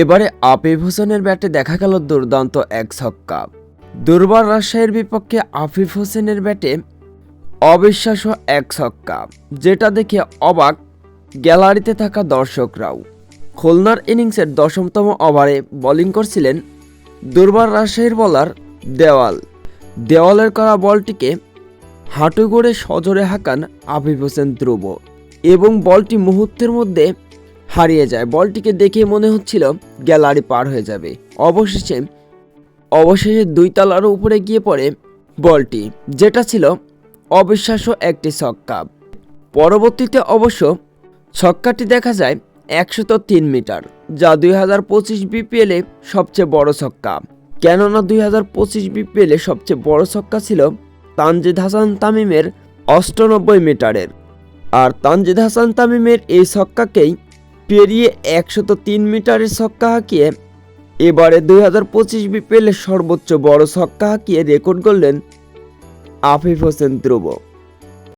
এবারে আফিফ হোসেনের ব্যাটে দেখা গেল দুর্দান্ত এক ছক্কা। দুর্বার রাজশাহীর বিপক্ষে আফিফ হোসেনের ব্যাটে অবিশ্বাস্য এক ছক্কা, যেটা দেখে অবাক গ্যালারিতে থাকা দর্শকরাও। খুলনার ইনিংসের দশমতম ওভারে বোলিং করছিলেন দুর্বার রাজশাহীর বলার দেওয়াল। দেওয়ালের করা বলটিকে হাঁটু গড়ে সজোরে হাঁকান আফিফ হোসেন ধ্রুব এবং বলটি মুহূর্তের মধ্যে হারিয়ে যায়। বলটিকে দেখে মনে হচ্ছিল গ্যালারি পার হয়ে যাবে। অবশেষে অবশেষে দুই তলার উপরে গিয়ে পড়ে বলটি, যেটা ছিল অবিশ্বাস্য একটি ছক্কা। পরবর্তীতে অবশ্য ছক্কাটি দেখা যায় একশত তিন মিটার, যা দুই হাজার পঁচিশ বিপিএলে সবচেয়ে বড় ছক্কা। কেননা দুই হাজার পঁচিশ বিপিএলে সবচেয়ে বড় ছক্কা ছিল তানজিদ হাসান তামিমের অষ্টানব্বই মিটারের। আর তানজিদ হাসান তামিমের এই ছক্কাকেই পেরিয়ে একশত তিন মিটারের ছক্কা হাঁকিয়ে এবারে দুই হাজার পঁচিশ বিপিএলের সর্বোচ্চ বড় ছক্কা হাঁকিয়ে রেকর্ড করলেন আফিফ হোসেন ধ্রুব।